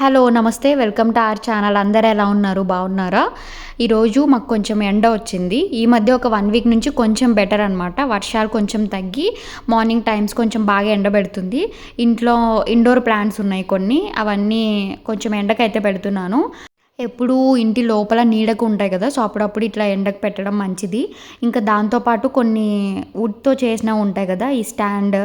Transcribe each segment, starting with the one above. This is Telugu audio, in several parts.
హలో నమస్తే. Welcome to our channel. అందరు ఎలా ఉన్నారు? బాగున్నారా? ఈరోజు మాకు కొంచెం ఎండ వచ్చింది. ఈ మధ్య ఒక వన్ వీక్ నుంచి కొంచెం బెటర్ అనమాట వర్షాలు కొంచెం తగ్గి మార్నింగ్ టైమ్స్ కొంచెం బాగా ఎండ పెడుతుంది. ఇంట్లో ఇండోర్ ప్లాంట్స్ ఉన్నాయి కొన్ని. అవన్నీ కొంచెం ఎండకైతే పెడుతున్నాను. ఎప్పుడూ ఇంటి లోపల నీడకు ఉంటాయి కదా సో అప్పుడప్పుడు ఇట్లా ఎండకు పెట్టడం మంచిది. ఇంకా దాంతోపాటు కొన్ని వుడ్తో చేసినవి ఉంటాయి కదా ఈ స్టాండ్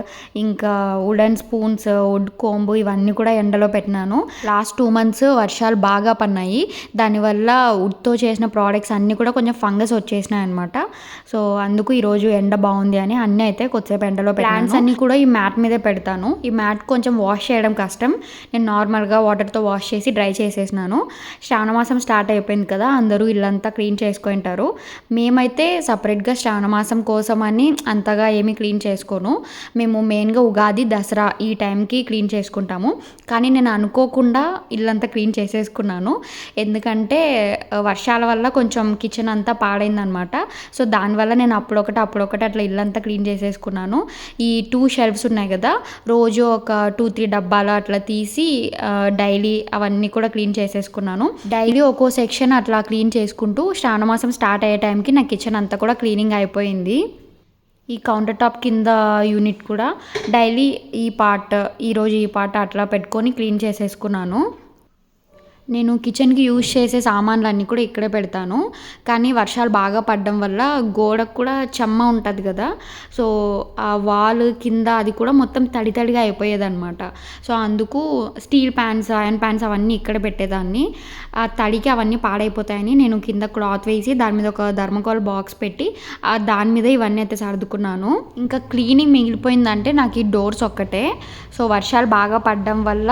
ఇంకా వుడెన్ స్పూన్స్ వుడ్ కోంబు ఇవన్నీ కూడా ఎండలో పెట్టినాను. లాస్ట్ టూ మంత్స్ వర్షాలు బాగా పన్నాయి దానివల్ల వుడ్తో చేసిన ప్రోడక్ట్స్ అన్నీ కూడా కొంచెం ఫంగస్ వచ్చేసినాయి అనమాట సో అందుకు ఈరోజు ఎండ బాగుంది అని అన్నీ అయితే కొద్దిసేపు ఎండలో ప్లాంట్స్ అన్నీ కూడా ఈ మ్యాట్ మీదే పెడతాను. ఈ మ్యాట్ కొంచెం వాష్ చేయడం కష్టం. నేను నార్మల్గా వాటర్తో వాష్ చేసి డ్రై చేసేసినాను. శ్రావణమాసం స్టార్ట్ అయిపోయింది కదా అందరూ ఇల్లంతా క్లీన్ చేసుకుంటారు. మేమైతే సపరేట్గా శ్రావణమాసం కోసం అని అంతగా ఏమీ క్లీన్ చేసుకోను. మేము మెయిన్గా ఉగాది దసరా ఈ టైంకి క్లీన్ చేసుకుంటాము. కానీ నేను అనుకోకుండా ఇల్లంతా క్లీన్ చేసేసుకున్నాను. ఎందుకంటే వర్షాల వల్ల కొంచెం కిచెన్ అంతా పాడైందనమాట. సో దానివల్ల నేను అప్పుడొకటి అప్పుడొకటి అట్లా ఇల్లంతా క్లీన్ చేసేసుకున్నాను. ఈ టూ షెల్ఫ్స్ ఉన్నాయి కదా రోజు ఒక టూ త్రీ డబ్బాలు అట్లా తీసి డైలీ అవన్నీ కూడా క్లీన్ చేసేసుకున్నాను. డైలీ ఒక్కో సెక్షన్ అట్లా క్లీన్ చేసుకుంటూ శ్రావణమాసం స్టార్ట్ అయ్యే టైంకి నా కిచెన్ అంతా కూడా క్లీనింగ్ అయిపోయింది. ఈ కౌంటర్ టాప్ కింద యూనిట్ కూడా డైలీ ఈ పార్ట్ ఈరోజు ఈ పార్ట్ అట్లా పెట్టుకొని క్లీన్ చేసేసుకున్నాను. నేను కిచెన్కి యూజ్ చేసే సామాన్లు అన్నీ కూడా ఇక్కడే పెడతాను. కానీ వర్షాలు బాగా పడడం వల్ల గోడకు కూడా చెమ్మ ఉంటుంది కదా. సో ఆ వాల్ కింద అది కూడా మొత్తం తడి తడిగా అయిపోయేదన్నమాట. సో అందుకు స్టీల్ ప్యాన్స్ ఐరన్ ప్యాన్స్ అవన్నీ ఇక్కడ పెట్టేదాన్ని. ఆ తడికి అవన్నీ పాడైపోతాయని నేను కింద క్లాత్ వేసి దాని మీద ఒక ధర్మకోల్ బాక్స్ పెట్టి దాని మీద ఇవన్నీ అయితే సర్దుకున్నాను. ఇంకా క్లీనింగ్ మిగిలిపోయిందంటే నాకు ఈ డోర్స్ ఒక్కటే. సో వర్షాలు బాగా పడడం వల్ల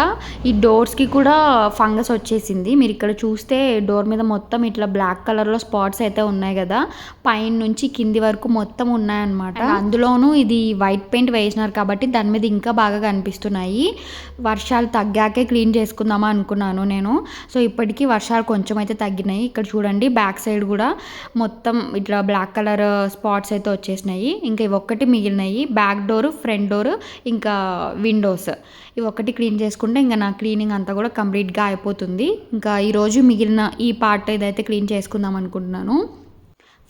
ఈ డోర్స్కి కూడా ఫంగస్ వచ్చేసింది మీరు ఇక్కడ చూస్తే డోర్ మీద మొత్తం ఇట్లా బ్లాక్ కలర్లో స్పాట్స్ అయితే ఉన్నాయి కదా. పైన నుంచి కింది వరకు మొత్తం ఉన్నాయన్నమాట. అందులోనూ ఇది వైట్ పెయింట్ వేసినారు కాబట్టి దాని మీద ఇంకా బాగా కనిపిస్తున్నాయి. వర్షాలు తగ్గాకే క్లీన్ చేసుకుందామా అనుకున్నాను నేను. సో ఇప్పటికీ వర్షాలు కొంచెం అయితే తగ్గినాయి. ఇక్కడ చూడండి బ్యాక్ సైడ్ కూడా మొత్తం ఇట్లా బ్లాక్ కలర్ స్పాట్స్ అయితే వచ్చేసినాయి. ఇంకా ఇవి ఒక్కటి మిగిలినాయి. బ్యాక్ డోర్ ఫ్రంట్ డోర్ ఇంకా విండోస్. ఇవి ఒకటి క్లీన్ చేసుకుంటే ఇంకా నా క్లీనింగ్ అంతా కూడా కంప్లీట్గా అయిపోతుంది. ఇంకా ఈరోజు మిగిలిన ఈ పార్ట్ ఏదైతే క్లీన్ చేసుకుందాం అనుకుంటున్నాను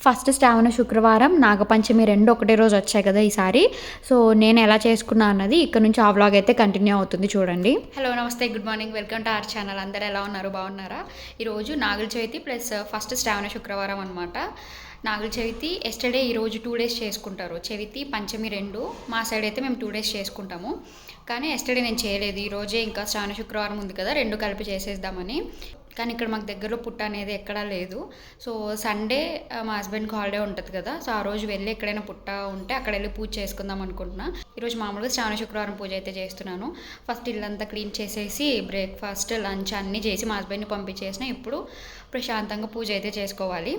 ఫస్ట్ శ్రావణ శుక్రవారం నాగపంచమి రెండు ఒకటే రోజు వచ్చాయి కదా ఈసారి సో నేను ఎలా చేసుకున్నా అన్నది ఇక్కడ నుంచి ఆ వ్లాగ్ అయితే కంటిన్యూ అవుతుంది చూడండి. హలో నమస్తే good morning welcome to our channel అందరు ఎలా ఉన్నారు? బాగున్నారా? ఈరోజు Nagula Chavithi plus first uh, శ్రావణ శుక్రవారం అనమాట నాగుల చవితి ఎస్టర్డే ఈరోజు టూ డేస్ చేసుకుంటారు. చవితి పంచమి రెండు మా సైడ్ అయితే మేము టూ డేస్ చేసుకుంటాము. కానీ ఎస్టర్డే నేను చేయలేదు. ఈరోజే ఇంకా శ్రావణ శుక్రవారం ఉంది కదా రెండు కలిపి చేసేద్దామని. కానీ ఇక్కడ మాకు దగ్గరలో పుట్ట అనేది ఎక్కడా లేదు. సో సండే మా హస్బెండ్కి హాలిడే ఉంటుంది కదా. సో ఆ రోజు వెళ్ళి ఎక్కడైనా పుట్ట ఉంటే అక్కడ వెళ్ళి పూజ చేసుకుందాం అనుకుంటున్నా. ఈరోజు మామూలుగా శ్రావణ శుక్రవారం పూజ అయితే చేస్తున్నాను. ఫస్ట్ ఇల్లంతా క్లీన్ చేసేసి బ్రేక్ఫాస్ట్ లంచ్ అన్నీ చేసి మా హస్బెండ్ని పంపించేసిన. ఇప్పుడు ప్రశాంతంగా పూజ అయితే చేసుకోవాలి.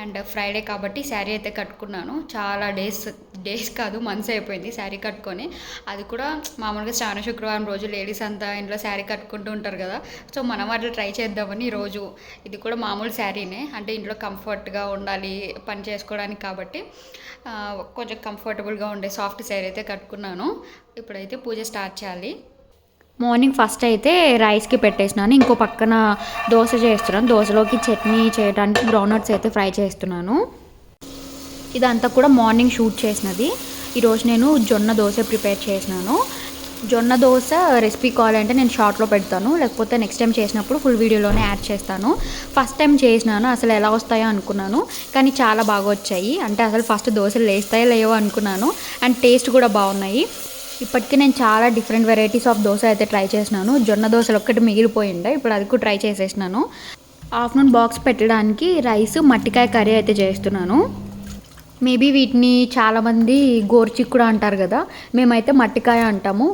అండ్ ఫ్రైడే కాబట్టి శారీ అయితే కట్టుకున్నాను. చాలా డేస్ డేస్ కాదు మంత్స్ అయిపోయింది శారీ కట్టుకొని. అది కూడా మామూలుగా శ్రావణ శుక్రవారం రోజు లేడీస్ అంతా ఇంట్లో శారీ కట్టుకుంటూ ఉంటారు కదా. సో మనం అట్లా ట్రై చేద్దాం కాబట్టి ఈరోజు ఇది కూడా మామూలు శారీనే. అంటే ఇంట్లో కంఫర్ట్గా ఉండాలి పని చేసుకోవడానికి కాబట్టి కొంచెం కంఫర్టబుల్గా ఉండే సాఫ్ట్ శారీ అయితే కట్టుకున్నాను. ఇప్పుడైతే పూజ స్టార్ట్ చేయాలి. మార్నింగ్ ఫస్ట్ అయితే రైస్కి పెట్టేసినాను. ఇంకో పక్కన దోశ చేస్తున్నాను. దోశలోకి చట్నీ చేయడానికి గ్రౌండ్నట్స్ అయితే ఫ్రై చేస్తున్నాను. ఇదంతా కూడా మార్నింగ్ షూట్ చేసినది. ఈరోజు నేను జొన్న దోశ ప్రిపేర్ చేసినాను. జొన్న దోశ రెసిపీ కావాలంటే నేను షార్ట్లో పెడతాను. లేకపోతే నెక్స్ట్ టైం చేసినప్పుడు ఫుల్ వీడియోలోనే యాడ్ చేస్తాను. ఫస్ట్ టైం చేసినాను అసలు ఎలా వస్తాయో అనుకున్నాను. కానీ చాలా బాగా వచ్చాయి. అంటే అసలు ఫస్ట్ దోశలు లేస్తాయో లేవో అనుకున్నాను. అండ్ టేస్ట్ కూడా బాగున్నాయి. ఇప్పటికీ నేను చాలా డిఫరెంట్ వెరైటీస్ ఆఫ్ దోశ అయితే ట్రై చేసినాను. జొన్న దోశలు ఒక్కటి మిగిలిపోయిండే. ఇప్పుడు అది కూడా ట్రై చేసేసినాను. ఆఫ్టర్నూన్ బాక్స్ పెట్టడానికి రైస్ మట్టికాయ కర్రీ అయితే చేస్తున్నాను. మేబీ వీటిని చాలామంది గోర్చిక్కుడు అంటారు కదా. మేమైతే మట్టికాయ అంటాము.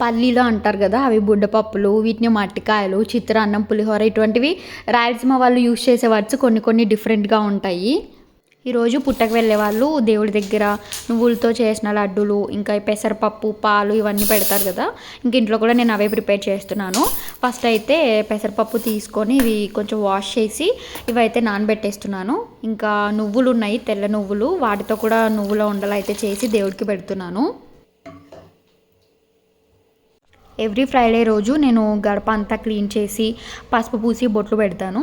పల్లీలు అంటారు కదా అవి బుడ్డపప్పులు వీటిని మట్టికాయలు చిత్రాన్నం పులిహోర ఇటువంటివి రాయలసీమ వాళ్ళు యూజ్ చేసే వర్డ్స్ కొన్ని కొన్ని డిఫరెంట్గా ఉంటాయి. ఈరోజు పుట్టకు వెళ్ళే వాళ్ళు దేవుడి దగ్గర నువ్వులతో చేసిన లడ్డూలు ఇంకా పెసరపప్పు పాలు ఇవన్నీ పెడతారు కదా. ఇంక ఇంట్లో కూడా నేను అవే ప్రిపేర్ చేస్తున్నాను. ఫస్ట్ అయితే పెసరపప్పు తీసుకొని ఇవి కొంచెం వాష్ చేసి ఇవైతే నానబెట్టేస్తున్నాను. ఇంకా నువ్వులు ఉన్నాయి తెల్ల నువ్వులు వాటితో కూడా నువ్వుల ఉండలు అయితే చేసి దేవుడికి పెడుతున్నాను. ఎవ్రీ ఫ్రైడే రోజు నేను గడప అంతా క్లీన్ చేసి పసుపు పూసి బొట్లు పెడతాను.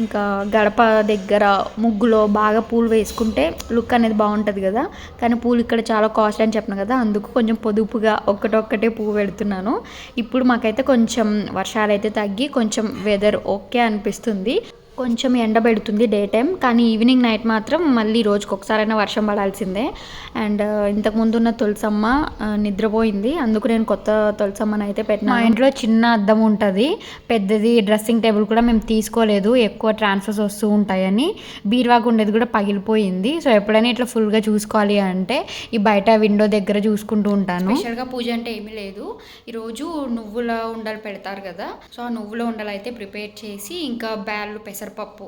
ఇంకా గడప దగ్గర ముగ్గులో బాగా పూలు వేసుకుంటే లుక్ అనేది బాగుంటుంది కదా. కానీ పూలు ఇక్కడ చాలా కాస్ట్ అని చెప్పిన కదా. అందుకు కొంచెం పొదుపుగా ఒక్కటొక్కటే పువ్వు పెడుతున్నాను. ఇప్పుడు మాకైతే కొంచెం వర్షాలు అయితే తగ్గి కొంచెం వెదర్ ఓకే అనిపిస్తుంది. కొంచెం ఎండ పెడుతుంది డే టైం కానీ ఈవినింగ్ నైట్ మాత్రం మళ్ళీ రోజుకి ఒకసారైనా వర్షం పడాల్సిందే. అండ్ ఇంతకుముందు ఉన్న తులసమ్మ ఆ, నిద్రపోయింది. అందుకు నేను కొత్త తులసమ్మని అయితే పెట్టిన మా ఇంట్లో చిన్న అద్దం ఉంటుంది. పెద్దది డ్రెస్సింగ్ టేబుల్ కూడా మేము తీసుకోలేదు. ఎక్కువ ట్రాన్స్ఫర్స్ వస్తూ ఉంటాయని. బీరువాకు ఉండేది కూడా పగిలిపోయింది. సో ఎప్పుడైనా ఇట్లా ఫుల్గా చూసుకోవాలి అంటే ఈ బయట విండో దగ్గర చూసుకుంటూ ఉంటాను. స్పెషల్గా పూజ అంటే ఏమీ లేదు. ఈరోజు నువ్వుల ఉండలు పెడతారు కదా. సో ఆ నువ్వుల ఉండలు అయితే ప్రిపేర్ చేసి ఇంకా బ్యాళ్ళు పెసరపప్పు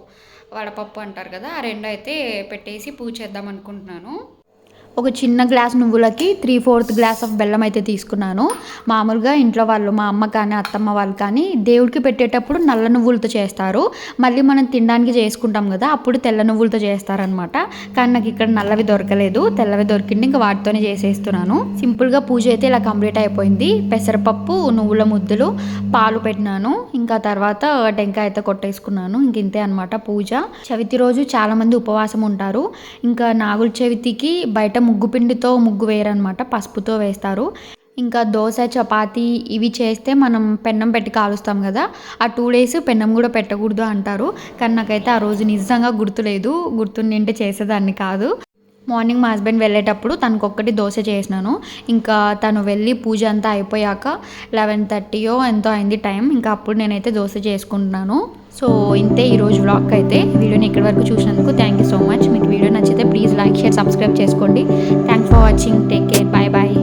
వడపప్పు అంటారు కదా ఆ రెండు అయితే పెట్టేసి పూజ చేద్దాం అనుకుంటున్నాను. ఒక చిన్న గ్లాస్ నువ్వులకి త్రీ ఫోర్త్ గ్లాస్ ఆఫ్ బెల్లం అయితే తీసుకున్నాను. మామూలుగా ఇంట్లో వాళ్ళు మా అమ్మ కానీ అత్తమ్మ వాళ్ళు కానీ దేవుడికి పెట్టేటప్పుడు నల్ల నువ్వులతో చేస్తారు. మళ్ళీ మనం తినడానికి చేసుకుంటాం కదా అప్పుడు తెల్ల నువ్వులతో చేస్తారనమాట కానీ నాకు ఇక్కడ నల్లవి దొరకలేదు. తెల్లవి దొరికింది ఇంకా వాటితోనే చేసేస్తున్నాను. సింపుల్గా పూజ అయితే ఇలా కంప్లీట్ అయిపోయింది. పెసరపప్పు నువ్వుల ముద్దలు పాలు పెట్టినాను. ఇంకా తర్వాత టెంకాయ అయితే కొట్టేసుకున్నాను. ఇంక ఇంతే అనమాట పూజ. చవితి రోజు చాలామంది ఉపవాసం ఉంటారు. ఇంకా నాగుల చవితికి బయట ముగ్గు పిండితో ముగ్గు వేయరనమాట పసుపుతో వేస్తారు. ఇంకా దోశ చపాతి ఇవి చేస్తే మనం పెన్నం పెట్టి కాలుస్తాం కదా. ఆ టూ డేస్ పెన్నం కూడా పెట్టకూడదు అంటారు. కానీ నాకైతే ఆ రోజు నిజంగా గుర్తులేదు. గుర్తుండింటే చేసేదాన్ని కాదు. మార్నింగ్ మా హస్బెండ్ వెళ్ళేటప్పుడు తనకు ఒక్కటి దోశ చేసినాను. ఇంకా తను వెళ్ళి పూజ అంతా అయిపోయాక లెవెన్ థర్టీయో ఎంతో అయింది టైం. ఇంకా అప్పుడు నేనైతే దోశ చేసుకుంటున్నాను. సో ఇంతే ఈరోజు వ్లాగ్ అయితే వీడియోని ఇక్కడి వరకు చూసినందుకు థ్యాంక్ యూ సో మచ్ మీకు వీడియో నచ్చితే ప్లీజ్ లైక్ షేర్ సబ్స్క్రైబ్ చేసుకోండి. Thanks for watching take care bye bye